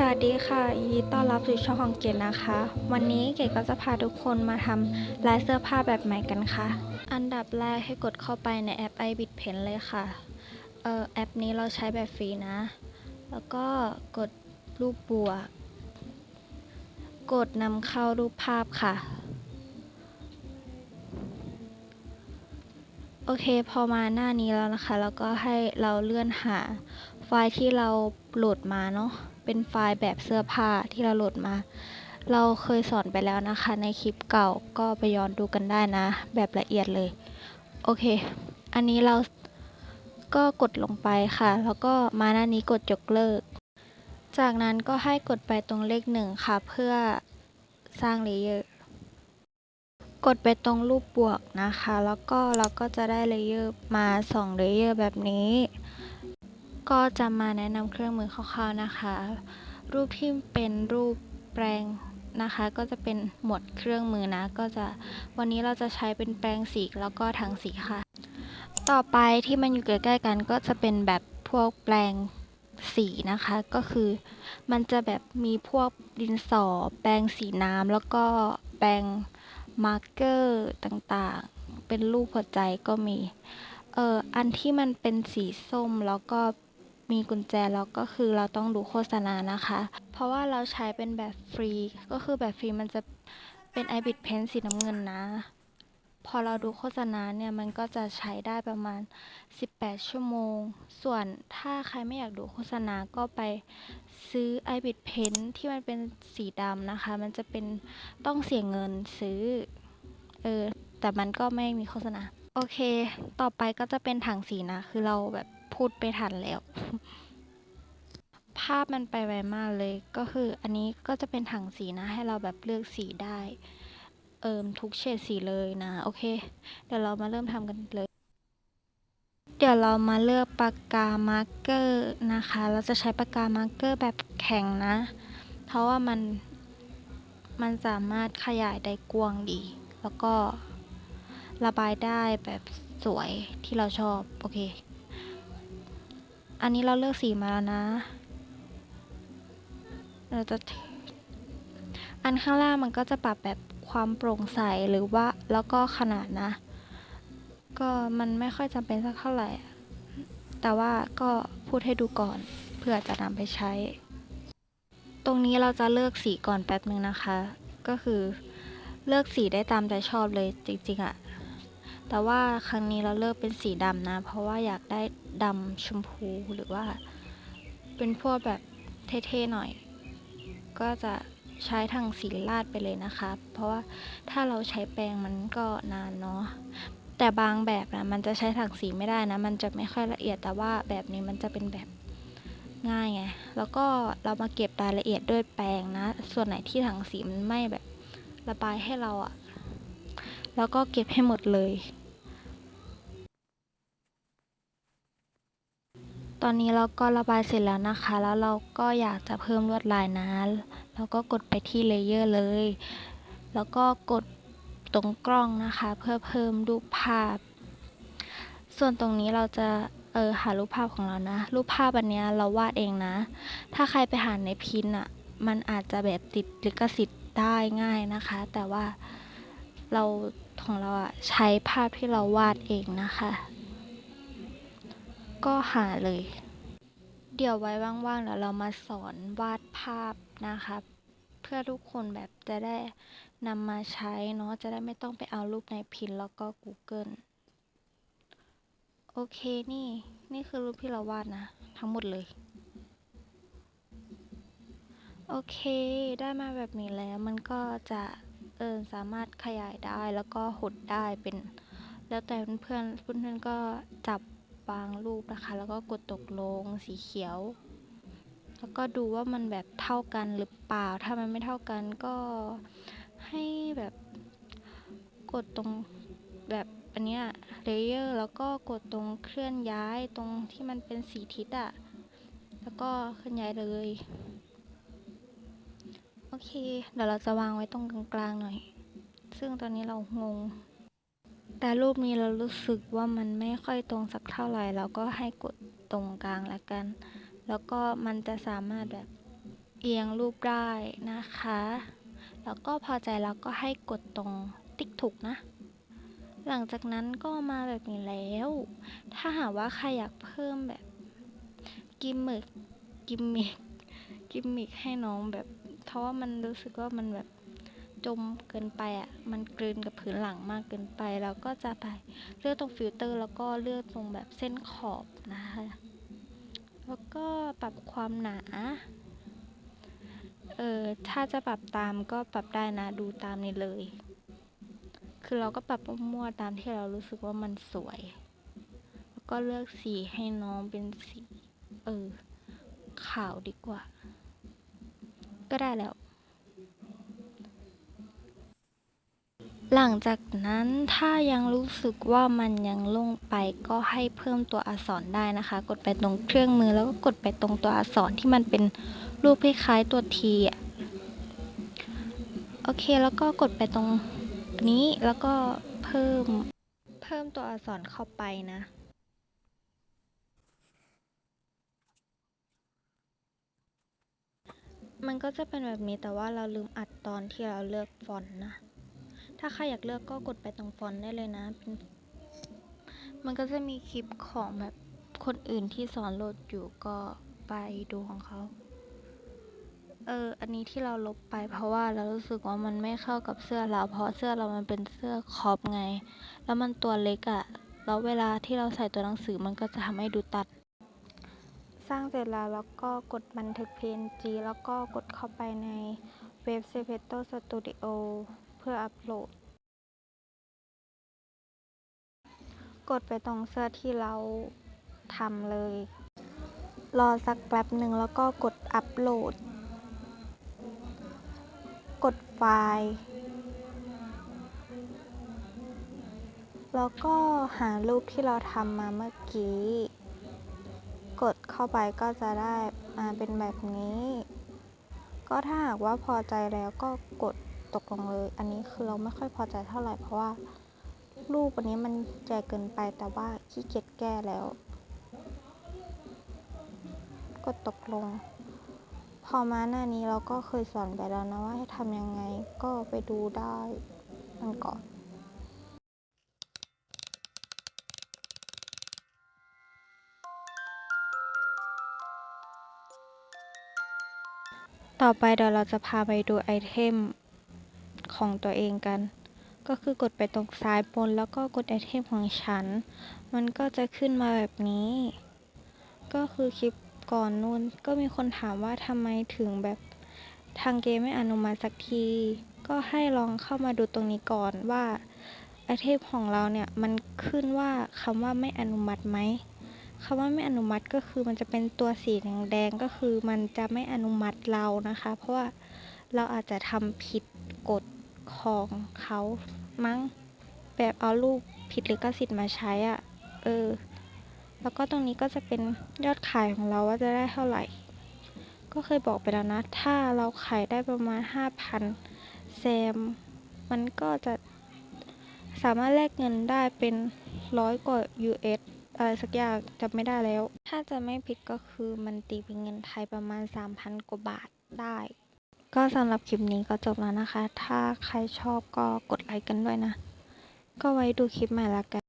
สวัสดีค่ะยินดีต้อนรับสู่ช่องของเกดนะคะ วันนี้เกดก็จะพาทุกคนมาทำลายเสื้อผ้าแบบใหม่กันค่ะ อันดับแรกให้กดเข้าไปในแอป i b i t Pen เลยค่ะเออแอปนี้เราใช้แบบฟรีนะ แล้วก็กดรูปบวกกดนำเข้ารูปภาพค่ะ โอเคพอมาหน้านี้แล้วนะคะ แล้วก็ให้เราเลื่อนหา ไฟล์ที่เราโหลดมาเนาะ เป็นไฟล์แบบเสื้อผ้าที่เราโหลดมา เราเคยสอนไปแล้วนะคะ ในคลิปเก่าก็ไปย้อนดูกันได้นะ แบบละเอียดเลย โอเค อันนี้เราก็กดลงไปค่ะ แล้วก็มาหน้านี้กดยกเลิก จากนั้นก็ให้กดไปตรงเลขหนึ่งค่ะ เพื่อสร้างเลเยอร์ กดไปตรงรูปบวกนะคะ แล้วก็เราก็จะได้เลเยอร์มา2เลเยอร์แบบนี้ ก็จะมาแนะนำเครื่องมือคร่าวๆนะคะ รูปที่เป็นรูปแปลงนะคะ ก็จะเป็นหมวดเครื่องมือนะ ก็จะวันนี้เราจะใช้เป็นแปรงสีแล้วก็ถังสีค่ะ ต่อไปที่มันอยู่ใกล้ๆกัน ก็จะเป็นแบบพวกแปลงสีนะคะ ก็คือมันจะแบบมีพวกดินสอแปรงสีน้ำแล้วก็แปรงมาร์กเกอร์ต่างๆ เป็นรูปหัวใจก็มี เอออันที่มันเป็นสีส้มแล้วก็ มีกุญแจแล้วก็คือเราต้องดูโฆษณานะคะ เพราะว่าเราใช้เป็นแบบฟรี ก็คือแบบฟรีมันจะเป็น i b i t Pen สีน้ำเงินนะ พอเราดูโฆษณาเนี่ยมันก็จะใช้ได้ประมาณ 18 ชั่วโมง ส่วนถ้าใครไม่อยากดูโฆษณาก็ไปซื้อ i b i t Pen ที่มันเป็นสีดำนะคะ มันจะเป็นต้องเสียเงินซื้อ เออ แต่มันก็ไม่มีโฆษณา โอเค ต่อไปก็จะเป็นถังสีนะ คือเราแบบ พูดไปทันแล้ว ภาพมันไปไวมากเลยก็คืออันนี้ก็จะเป็นถังสีนะ ให้เราแบบเลือกสีได้ เอิมทุกเฉดสีเลยนะ โอเค เดี๋ยวเรามาเริ่มทำกันเลย เดี๋ยวเรามาเลือกปากกามาร์กเกอร์นะคะ เราจะใช้ปากกามาร์กเกอร์แบบแข็งนะ เพราะว่ามันมันสามารถขยายได้กว้างดี แล้วก็ระบายได้แบบสวยที่เราชอบ โอเค อันนี้เราเลือกสีมาแล้วนะ เราจะ อันข้างล่างมันก็จะปรับแบบความโปร่งใสหรือว่าแล้วก็ขนาดนะ ก็มันไม่ค่อยจำเป็นสักเท่าไหร่ แต่ว่าก็พูดให้ดูก่อนเพื่อจะนำไปใช้ ตรงนี้เราจะเลือกสีก่อนแป๊บนึงนะคะ ก็คือเลือกสีได้ตามใจชอบเลยจริงๆอะ แต่ว่าครั้งนี้เราเลือกเป็นสีดำนะ เพราะว่าอยากได้ดำชมพูหรือว่า เป็นพวกแบบเท่ๆหน่อย ก็จะใช้ทางสีลาดไปเลยนะคะ เพราะว่าถ้าเราใช้แปรงมันก็นานเนาะแต่บางแบบนะมันจะใช้ถังสีไม่ได้นะ มันจะไม่ค่อยละเอียดแต่ว่าแบบนี้มันจะเป็นแบบง่ายไง แล้วก็เรามาเก็บรายละเอียดด้วยแปรงนะ ส่วนไหนที่ถังสีมันไม่แบบระบายให้เราอะ แล้วก็เก็บให้หมดเลย ตอนนี้เราก็ระบายเสร็จแล้วนะคะ แล้วเราก็อยากจะเพิ่มลวดลายนะเราก็กดไปที่เลเยอร์เลย แล้วก็กดตรงกล้องนะคะ เพื่อเพิ่มรูปภาพ ส่วนตรงนี้เราจะเออหารูปภาพของเรานะ รูปภาพอันเนี้ยเราวาดเองนะ ถ้าใครไปหาในพินอะ่ะ มันอาจจะแบบติดลิขสิทธิ์ได้ง่ายนะคะ แต่ว่า เราของเราอะใช้ภาพที่เราวาดเองนะคะ ก็หาเลย เดี๋ยวไว้ว่างๆเดี๋ยวเรามาสอนวาดภาพนะคะ เพื่อทุกคนแบบจะได้นำมาใช้เนาะจะได้ไม่ต้องไปเอารูปในพินแล้วก็ Google โอเคนี่ นี่คือรูปที่เราวาดนะ ทั้งหมดเลย โอเค ได้มาแบบนี้แล้วมันก็จะ เออสามารถขยายได้แล้วก็หดได้เป็น แล้วแต่เพื่อนเพื่อนก็จับบางรูปนะคะ แล้วก็กดตกลงสีเขียว แล้วก็ดูว่ามันแบบเท่ากันหรือเปล่า ถ้ามันไม่เท่ากันก็ให้แบบกดตรงแบบอันเนี้ยเลเยอร์แล้วก็กดตรงเคลื่อนย้ายตรงที่มันเป็นสีทิศอะแล้วก็เคลื่อนย้ายเลย อเค เดี๋ยวเราจะวางไว้ตรงกลางๆหน่อย ซึ่งตอนนี้เรางง แต่รูปนี้เรารู้สึกว่ามันไม่ค่อยตรงสักเท่าไหร่ เราก็ให้กดตรงกลางแล้วกัน แล้วก็มันจะสามารถแบบเอียงรูปได้นะคะ แล้วก็พอใจแล้วก็ให้กดตรงติ๊กถูกนะ หลังจากนั้นก็มาแบบนี้แล้ว ถ้าหากว่าใครอยากเพิ่มแบบกิมมิกกิมมิกกิมมิกให้น้องแบบ เพราะว่ามันรู้สึกว่ามันแบบจมเกินไปอะ มันกลืนกับพื้นหลังมากเกินไปแล้วก็จะไปเลือกตรงฟิลเตอร์ แล้วก็เลือกตรงแบบเส้นขอบนะคะ แล้วก็ปรับความหนา เออถ้าจะปรับตามก็ปรับได้นะ ดูตามนี้เลย คือเราก็ปรับมั่วๆตามที่เรารู้สึกว่ามันสวย แล้วก็เลือกสีให้น้องเป็นสี เออ ขาวดีกว่า ก็ได้แล้ว หลังจากนั้นถ้ายังรู้สึกว่ามันยังลงไปก็ให้เพิ่มตัวอักษรได้นะคะ กดไปตรงเครื่องมือแล้วก็กดไปตรงตัวอักษรที่มันเป็นรูปคล้ายๆตัวทีอะโอเคแล้วก็กดไปตรงนี้แล้วก็เพิ่มเพิ่มตัวอักษรเข้าไปนะ มันก็จะเป็นแบบนี้แต่ว่าเราลืมอัดตอนที่เราเลือกฟอนต์นะ ถ้าใครอยากเลือกก็กดไปตรงฟอนต์ได้เลยนะนมันก็จะมีคลิปของแบบคนอื่นที่สอนโหลดอยู่ก็ไปดูของเขา เออ อันนี้ที่เราลบไปเพราะว่าเรารู้สึกว่ามันไม่เข้ากับเสื้อเรา เพราะเสื้อเรามันเป็นเสื้อคอปไง แล้วมันตัวเล็กอะ่ะ แล้วเวลาที่เราใส่ตัวหนังสือมันก็จะทำให้ดูตัด สร้างเสร็จแล้วแล้วก็กดบันทึก PNG แล้วก็กดเข้าไปในเว็บ s e p e t o Studio เพื่ออัปโหลด กดไปตรงเสื้อที่เราทำเลย รอสักแป๊บหนึ่งแล้วก็กดอัปโหลด กดไฟล์ แล้วก็หารูปที่เราทำมาเมื่อกี้ กดเข้าไปก็จะได้มาเป็นแบบนี้ ก็ถ้าหากว่าพอใจแล้วก็กดตกลงเลย อันนี้คือเราไม่ค่อยพอใจเท่าไหร่เพราะว่ารูปอันนี้มันใหญ่เกินไปแต่ว่าขี้เกียจแก้แล้ว กดตกลง พอมาหน้านี้เราก็เคยสอนไปแล้วนะว่าให้ทำยังไงก็ไปดูได้มันก่อน ต่อไปเดี๋ยวเราจะพาไปดูไอเทมของตัวเองกัน ก็คือกดไปตรงซ้ายบนแล้วก็กดไอเทมของฉัน มันก็จะขึ้นมาแบบนี้ ก็คือคลิปก่อนนู้นก็มีคนถามว่าทำไมถึงแบบทางเกมไม่อนุมัติสักที ก็ให้ลองเข้ามาดูตรงนี้ก่อนว่าไอเทมของเราเนี่ย มันขึ้นว่าคำว่าไม่อนุมัติไหม คำว่าไม่อนุมัติก็คือมันจะเป็นตัวสีแดงก็คือมันจะไม่อนุมัติเรานะคะ เพราะว่าเราอาจจะทำผิดกฎของเขามั้งแบบเอารูปผิดหรือก็สิทธิ์มาใช้อะ่ะ เออ แล้วก็ตรงนี้ก็จะเป็นยอดขายของเราว่าจะได้เท่าไหร่ ก็เคยบอกไปแล้วนะ ถ้าเราขายได้ประมาณ 5,000แซม มันก็จะสามารถแลกเงินได้เป็นร้อยกว่า US อะไรสักอย่างจำไม่ได้แล้ว ถ้าจะไม่ผิดก็คือมันตีเป็นเงินไทยประมาณ 3,000 กว่าบาทได้ ก็สำหรับคลิปนี้ก็จบแล้วนะคะ ถ้าใครชอบก็กดไลค์กันด้วยนะ ก็ไว้ดูคลิปใหม่ละกัน